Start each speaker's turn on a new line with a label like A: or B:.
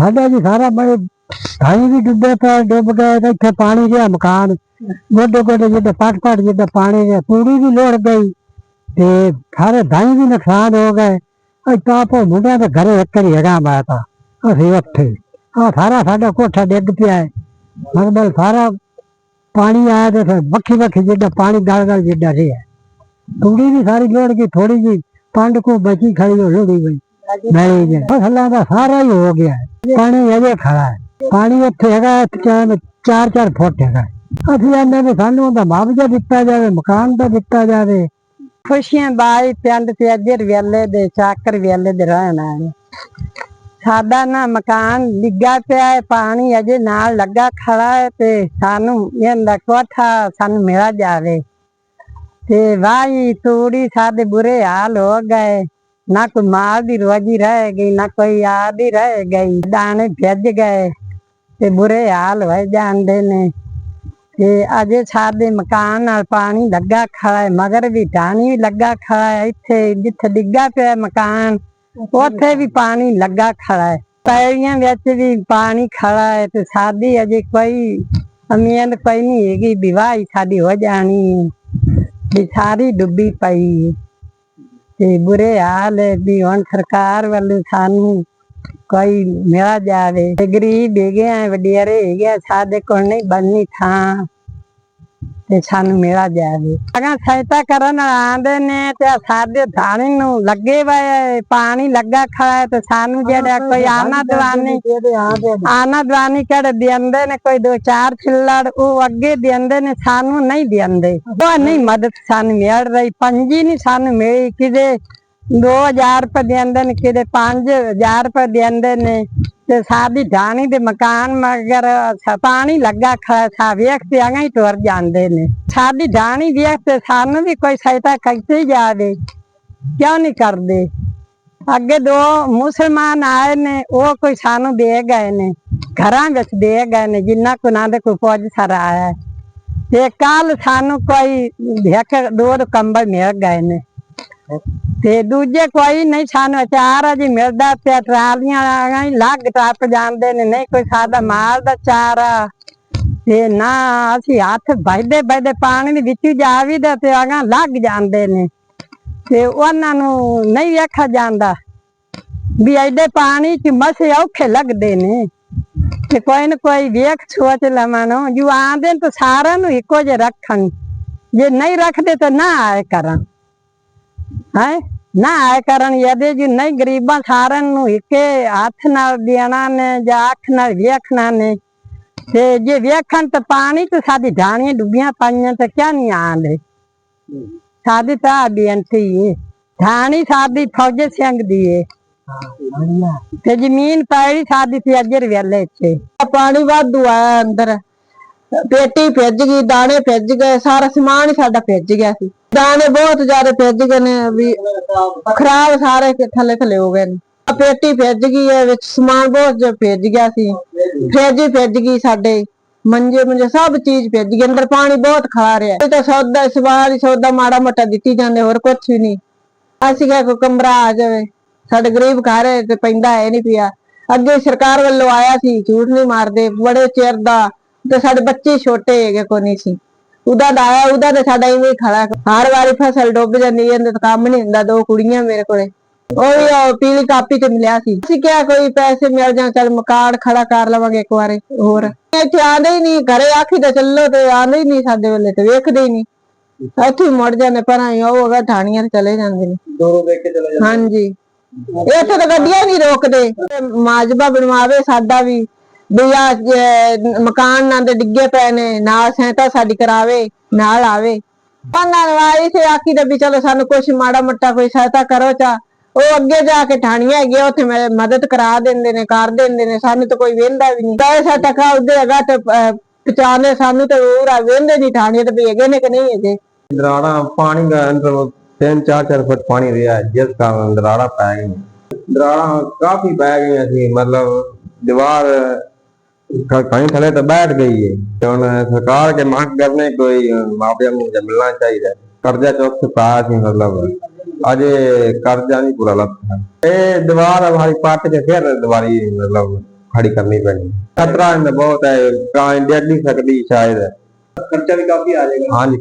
A: ਸਾਡਾ ਜੀ ਸਾਰਾ ਬੜੇ ਢਾਈ ਵੀ ਡੁੱਬੇ ਪਿਆ ਡੁੱਬ ਗਏ ਤੇ ਇੱਥੇ ਪਾਣੀ ਗਿਆ ਮਕਾਨ। ਗੋਡੇ ਗੋਡੇ ਜਿੱਦਾਂ ਪਟ ਪਟ ਜਿੱਦਾਂ ਪਾਣੀ ਗਿਆ ਤੂੜੀ ਵੀ ਲੋੜ ਗਈ ਤੇ ਸਾਰੇ ਢਾਈ ਵੀ ਨੁਕਸਾਨ ਹੋ ਗਏ। ਤਾਂ ਆਪੋ ਮੁੰਡਿਆਂ ਦੇ ਘਰੇ ਇੱਕ ਹੀ ਹੈਗਾ ਮੈਂ ਤਾਂ। ਅਸੀਂ ਉੱਥੇ ਆ ਸਾਰਾ ਸਾਡਾ ਕੋਠਾ ਡਿੱਗ ਪਿਆ ਹੈ। ਮਗਦਲ ਸਾਰਾ ਪਾਣੀ ਆਇਆ ਤੇ ਫਿਰ ਵੱਖੀ ਵੱਖੀ ਜਿੱਦਾਂ ਪਾਣੀ ਗਲ ਗਲ ਜਿੱਦਾਂ ਰਿਹਾ ਤੂੜੀ ਵੀ ਸਾਰੀ ਲੋੜ ਗਈ ਥੋੜੀ ਜੀ ਪੰਡ ਕੋ ਬਚੀ ਖੜੀ ਹੋ ਲੋੜੀ ਗਈ ਮੈਲੀ ਜੇ ਫਸਲਾਂ ਦਾ ਸਾਰਾ ਹੀ ਹੋ ਗਿਆ। ਪਾਣੀ ਅਜੇ ਖੜਾ ਹੈ। ਪਾਣੀ ਉੱਥੇ ਹੈਗਾ ਚਾਰ ਚਾਰ ਚਾਰ ਫੁੱਟ ਹੈਗਾ। ਅਸੀਂ ਆਂਦੇ ਵੀ ਸਾਨੂੰ ਉਹਦਾ ਮੁਆਵਜ਼ਾ ਦਿੱਤਾ ਜਾਵੇ, ਮਕਾਨ ਦਾ ਦਿੱਤਾ ਜਾਵੇ।
B: ਖੁਸ਼ੀਆਂ ਬਾਈ ਪਿੰਡ ਤੇ ਅੱਜਰ ਵੇਲੇ ਦੇ ਚਾਕਰ ਵੇਲੇ ਦੇ ਰਹਿਣ ਵਾਲੇ। ਸਾਡਾ ਨਾ ਮਕਾਨ ਡਿੱਗਾ ਪਿਆ ਹੈ, ਪਾਣੀ ਅਜੇ ਨਾਲ ਲੱਗਾ ਖੜਾ ਹੈ ਤੇ ਸਾਨੂੰ ਇਹਦਾ ਕੋਠਾ ਸਾਨੂੰ ਮਿਲ ਜਾਵੇ। ਤੇ ਵਾਈ ਤੂੜੀ ਸਾਡੇ ਬੁਰੇ ਹਾਲ ਹੋ ਗਏ। ਨਾ ਕੋਈ ਮਾਲ ਦੀ ਰੋਜੀ ਰਹਿ ਗਈ, ਨਾ ਕੋਈ ਆਦੀ ਰਹਿ ਗਈ। ਦਾਣੇ ਭਿੱਜ ਗਏ ਤੇ ਬੁਰੇ ਹਾਲ ਹੋਏ ਜਾਂਦੇ ਨੇ। ਤੇ ਅਜੇ ਸਾਡੇ ਮਕਾਨ ਨਾਲ ਪਾਣੀ ਲੱਗਾ ਖੜਾ ਹੈ, ਮਗਰ ਵੀ ਟਾਣੀ ਲੱਗਾ ਖੜਾ ਹੈ। ਇੱਥੇ ਜਿੱਥੇ ਡਿੱਗਾ ਪਿਆ ਮਕਾਨ, ਉੱਥੇ ਵੀ ਪਾਣੀ ਲੱਗਾ ਖੜਾ ਹੈ। ਪੈੜੀਆਂ ਵਿੱਚ ਵੀ ਪਾਣੀ ਖੜਾ ਹੈ ਤੇ ਸਾਡੀ ਅਜੇ ਕੋਈ ਉਮੀਦ ਕੋਈ ਨਹੀਂ ਹੈਗੀ, ਵਿਵਾਹ ਸਾਡੀ ਹੋ ਜਾਣੀ ਵੀ ਸਾਰੀ ਡੁੱਬੀ ਪਈ ਹੈ। ਤੇ ਬੁਰੇ ਹਾਲ ਹੈ ਵੀ ਹੁਣ ਸਰਕਾਰ ਵੱਲੋਂ ਸਾਨੂੰ ਕੋਈ ਮਿਲਾ ਜਾਵੇ ਗਰੀਬ ਹੈਗੇ ਆ ਵਡਿਆਰੇ ਹੈਗੇ ਆ ਸਾਡੇ ਕੋਲ ਨਹੀਂ ਬਣਨੀ ਥਾਂ। ਤੇ ਸਾਨੂੰ ਮਿਲਾ ਜਾਵੇ। ਅਗਾਂ ਸਹਾਇਤਾ ਕਰਨ ਆਂਦੇ ਨੇ ਤੇ ਸਾਡੇ ਥਾਣੇ ਨੂੰ ਲੱਗੇ ਵੇ ਪਾਣੀ ਲੱਗਾ ਖੜਾ ਤੇ ਸਾਨੂੰ ਜਿਹੜਾ ਕੋਈ ਆਨਾ ਦਵਾਨੀ ਆਨਾ ਦਵਾਨੀ ਕਿਹੜੇ ਦਿੰਦੇ ਨੇ ਕੋਈ ਦੋ ਚਾਰ ਛਿੱਲੜ ਉਹ ਅੱਗੇ ਦਿੰਦੇ ਨੇ ਸਾਨੂੰ ਨਹੀਂ ਦਿੰਦੇ। ਉਹ ਨਹੀਂ ਮਦਦ ਸਾਨੂੰ ਮਿਲ ਰਹੀ ਪੰਜੀ ਨਹੀਂ ਸਾਨੂੰ ਮਿਲੀ ਕਿਤੇ। 2000 ਰੁਪਏ ਦਿੰਦੇ ਨੇ, ਕਿਤੇ 5000 ਰੁਪਏ ਦਿੰਦੇ ਨੇ। ਤੇ ਸਾਡੀ ਢਾਣੀ ਦੇ ਮਕਾਨ ਮਗਰ ਪਾਣੀ ਲੱਗਾ ਖੜਾ ਵੇਖ ਤੇ ਆਂਗਾ ਹੀ ਟੁਰ ਜਾਂਦੇ ਨੇ। ਸਾਡੀ ਢਾਣੀ ਵੇਖ ਤੇ ਸਾਨੂੰ ਵੀ ਕੋਈ ਸਹਾਇਤਾ ਕੀਤੀ ਜਾਵੇ, ਕਿਉਂ ਨਹੀਂ ਕਰਦੇ? ਅੱਗੇ ਦੋ ਮੁਸਲਮਾਨ ਆਏ ਨੇ, ਉਹ ਕੋਈ ਸਾਨੂੰ ਦੇ ਗਏ ਨੇ, ਘਰਾਂ ਵਿੱਚ ਦੇ ਗਏ ਨੇ, ਜਿੰਨਾ ਕੋ ਨਾ ਦੇ ਕੋਈ ਫੌਜ ਸਾਰਾ ਆਇਆ। ਤੇ ਕੱਲ ਸਾਨੂੰ ਕੋਈ ਇੱਕ, ਦੋ ਕੰਬਲ ਮਿਲ ਗਏ ਨੇ। ਤੇ ਦੂਜੇ ਕੋਈ ਨਹੀਂ ਸਾਨੂੰ ਅਚਾਰ ਅਜੀ ਮਿਲਦਾ ਪਿਆ, ਟਰਾਲੀਆਂ ਆਗਾ ਲੱਗ ਟੱਪ ਜਾਂਦੇ ਨੇ, ਨਹੀਂ ਕੋਈ ਸਾਦਾ ਮਾਲ ਦਾ ਚਾਰਾ ਤੇ ਨਾ ਅਸੀਂ ਹੱਥ ਵੱਜਦੇ ਵੱਜਦੇ ਪਾਣੀ ਦੇ ਵਿੱਚ ਜਾ ਤੇ ਆਗਾ ਲੱਗ ਜਾਂਦੇ ਨੇ। ਤੇ ਉਹਨਾਂ ਨੂੰ ਨਹੀਂ ਵੇਖਿਆ ਜਾਂਦਾ ਵੀ ਐਡੇ ਪਾਣੀ ਚ ਮਸੇ ਔਖੇ ਲੱਗਦੇ ਨੇ। ਤੇ ਕੋਈ ਨਾ ਕੋਈ ਵੇਖ ਸੋਚ ਲਵਾਂ ਜੋ ਆਂਦੇ ਨੇ ਤਾਂ ਸਾਰਿਆਂ ਨੂੰ ਇੱਕੋ ਜਿਹਾ ਰੱਖਣ। ਜੇ ਨਹੀਂ ਰੱਖਦੇ ਤਾਂ ਨਾ ਆਏ ਕਰਾਂ। ਹੈ? ਨਾ ਆਏ ਕਰਨ ਇਹਦੇ ਜੀ, ਨਹੀਂ, ਗਰੀਬਾਂ ਸਾਰਿਆਂ ਨੂੰ ਇੱਕੇ ਹੱਥ ਨਾਲ ਦੇਣਾ ਨੇ ਜਾਂ ਅੱਖ ਨਾਲ ਵੇਖਣਾ ਨੇ। ਤੇ ਜੇ ਵੇਖਣ ਤਾਂ ਪਾਣੀ ਤੇ ਸਾਡੀ ਢਾਣੀਆਂ ਡੁੱਬੀਆਂ ਪਾਈਆਂ ਤਾਂ ਕਿਆ ਨਹੀਂ ਆਂਦੇ? ਸਾਡੀ ਤਾਂ ਆਹ ਬੇਨਤੀ ਏ। ਢਾਣੀ ਸਾਡੀ ਫੌਜ ਸਿੰਘ ਦੀ ਏ। ਤੇ ਜ਼ਮੀਨ ਪੈੜੀ ਸਾਡੀ ਤੇ ਅੱਜਰ ਵੇਲੇ ਚ
C: ਪਾਣੀ ਵਾਧੂ ਆਇਆ ਅੰਦਰ। ਪੇਟੀ ਭਿੱਜ ਗਈ, ਦਾਣੇ ਭਿੱਜ ਗਏ, ਸਾਰਾ ਸਮਾਨ ਹੀ ਸਾਡਾ ਭਿੱਜ ਗਿਆ ਸੀ। ਦਾਣੇ ਬਹੁਤ ਜ਼ਿਆਦਾ ਭਿੱਜ ਗਏ ਨੇ ਵੀ ਖਰਾਬ ਸਾਰੇ ਥੱਲੇ ਥੱਲੇ ਹੋ ਗਏ ਨੇ। ਪੇਟੀ ਭਿੱਜ ਗਈ ਹੈ, ਵਿੱਚ ਸਮਾਨ ਬਹੁਤ ਜਿਹਾ ਭਿੱਜ ਗਿਆ ਸੀ। ਫ੍ਰਿਜ ਭਿੱਜ ਗਈ ਸਾਡੇ। ਮੰਜੇ ਮੰਜੇ ਸਭ ਚੀਜ਼ ਭਿੱਜ ਗਈ, ਅੰਦਰ ਪਾਣੀ ਬਹੁਤ ਖਾ ਰਿਹਾ। ਇਹ ਤਾਂ ਸੌਦਾ, ਸਵਾਲ ਸੌਦਾ, ਮਾੜਾ ਮੋਟਾ ਦਿੱਤੀ ਜਾਂਦੇ, ਹੋਰ ਕੁਝ ਵੀ ਨਹੀਂ। ਅਸੀਂ ਕਿਹਾ ਕੋਈ ਕਮਰਾ ਆ ਜਾਵੇ। ਸਾਡੇ ਗਰੀਬ ਘਰ ਹੈ, ਤੇ ਪੈਂਦਾ ਹੈ ਨਹੀਂ ਪਿਆ। ਅੱਗੇ ਸਰਕਾਰ ਵੱਲੋਂ ਆਇਆ ਸੀ, ਝੂਠ ਨਹੀਂ ਮਾਰਦੇ, ਬੜੇ ਚਿਰ ਦਾ ਤੇ ਸਾਡੇ ਬੱਚੇ ਛੋਟੇ ਹੈਗੇ ਕੋਈ ਨਹੀਂ ਸੀ। ਉਹਦਾ ਦਾ ਆਇਆ ਉਹਦਾ ਤੇ ਸਾਡਾ ਇਵੇਂ ਹੀ ਖੜਾ। ਹਰ ਵਾਰੀ ਫਸਲ ਡੁੱਬ ਜਾਂਦੀ ਹੈ ਤੇ ਕੰਮ ਨਹੀਂ ਹੁੰਦਾ ਦੋ ਕੁੜੀਆਂ ਮੇਰੇ ਕੋਲੇ। ਉਹ ਵੀ ਉਹ ਪੀਲੀ ਕਾਪੀ ਤੇ ਮਿਲਿਆ ਸੀ। ਅਸੀਂ ਕਿਹਾ ਕੋਈ ਪੈਸੇ ਮਿਲ ਜਾਣ ਚੱਲ ਮਕਾਨ ਖੜਾ ਕਰ ਲਵਾਂਗੇ ਇੱਕ ਵਾਰੀ ਹੋਰ। ਇੱਥੇ ਆਂਦੇ ਹੀ ਨਹੀਂ ਘਰੇ ਆਖੀ ਤੇ ਚੱਲੋ ਤੇ ਆਂਦੇ ਹੀ ਨਹੀਂ ਸਾਡੇ ਵੱਲੇ ਤੇ ਵੇਖਦੇ ਹੀ ਨਹੀਂ ਇੱਥੇ ਮੁੜ ਜਾਂਦੇ ਪਰ ਆਈ ਉਹ ਅਗਾ ਥਾਣੀਆਂ ਤੇ ਚਲੇ ਜਾਂਦੇ ਨੇ।
D: ਦੂਰੋਂ ਦੇਖ ਕੇ ਚਲੇ
C: ਹਾਂਜੀ। ਇੱਥੇ ਤਾਂ ਗੱਡੀਆਂ ਨਹੀਂ ਰੋਕਦੇ। ਮਾਜਬਾ ਬਣਵਾਵੇ ਸਾਡਾ ਵੀ। ਵੀ ਆ ਮਕਾਨ ਨਾਲ ਦੇ ਡਿੱਗੇ ਪਏ ਨੇ ਨਾਲ ਸਹਾਇਤਾ ਸਾਡੀ ਕਰਾਵੇ ਨਾਲ ਆਵੇ। ਉਹਨਾਂ ਵਾਰੀ ਤੇ ਆਖੀ ਤੇ ਵੀ ਚਲੋ ਸਾਨੂੰ ਕੁਛ ਮਾੜਾ ਮੋਟਾ ਕੋਈ ਸਹਾਇਤਾ ਕਰੋ ਚਾ। ਉਹ ਅੱਗੇ ਜਾ ਕੇ ਠਾਣੀਆਂ ਹੈਗੀਆਂ ਉੱਥੇ ਮੈਂ ਮਦਦ ਕਰਾ ਦਿੰਦੇ ਨੇ ਕਰ ਦਿੰਦੇ ਨੇ ਸਾਨੂੰ ਤਾਂ ਕੋਈ ਵੇਂਦਾ ਵੀ ਨਹੀਂ। ਪੈਸਾ ਟਕਾ ਉਹਦੇ ਹੈਗਾ ਤੇ ਅਹ, ਸਾਨੂੰ ਤੇ ਉਹ ਰਾ ਵੇਂਦੇ ਨਹੀਂ ਠਾਣੀਆਂ ਤੇ ਹੈਗੇ ਨੇ ਕਿ ਨਹੀਂ ਹੈਗੇ।
D: ਦਰਾੜਾ ਪਾਣੀ ਦਾ ਅੰਦਰ ਤਿੰਨ ਚਾਰ ਚਾਰ ਫੁੱਟ ਪਾਣੀ ਰਿਹਾ ਜਿਸ ਕਾਰਨ ਦਰਾੜਾ ਪੈ ਗਈਆਂ। ਦਰਾੜਾ ਕਾਫੀ ਪੈ ਗਈਆਂ ਸੀ ਮਤਲਬ ਦੀਵਾਰ ਕ- ਕहीं ਥਲੇ ਤਾਂ ਬੈਠ ਗਈ ਹੈ ਤੇ ਹੁਣ ਸਰਕਾਰ ਕੇ ਮੰਗ ਕਰਨੇ ਕੋਈ ਮਾਪਿਆਂ ਨੂੰ ਜਾਂ ਮਿਲਣਾ ਚਾਹੀਦਾ ਹੈ। ਕਰਜ਼ਾ ਚੌਕ ਸੇ ਪਾਇਆ ਸੀ ਮਤਲਬ ਅਜੇ ਕਰਜ਼ਾ ਨਹੀਂ ਪੂਰਾ ਲੱਥਾ ਇਹ ਦੀਵਾਰ ਹਮਾਰੀ ਪੱਟ ਕੇ ਫਿਰ ਦੀਵਾਰੀ ਮਤਲਬ ਖੜੀ ਕਰਨੀ ਪੈਣੀ ਖਤਰਾ ਇਹਨਾਂ ਬਹੁਤ ਹੈ ਕਾਂ ਡੇਢ ਨਹੀਂ ਸਕਦੀ ਸ਼ਾਇਦ
E: ਖਰਚਾ ਵੀ ਕਾਫੀ ਆ ਜਾਏਗਾ
D: ਹਾਂਜੀ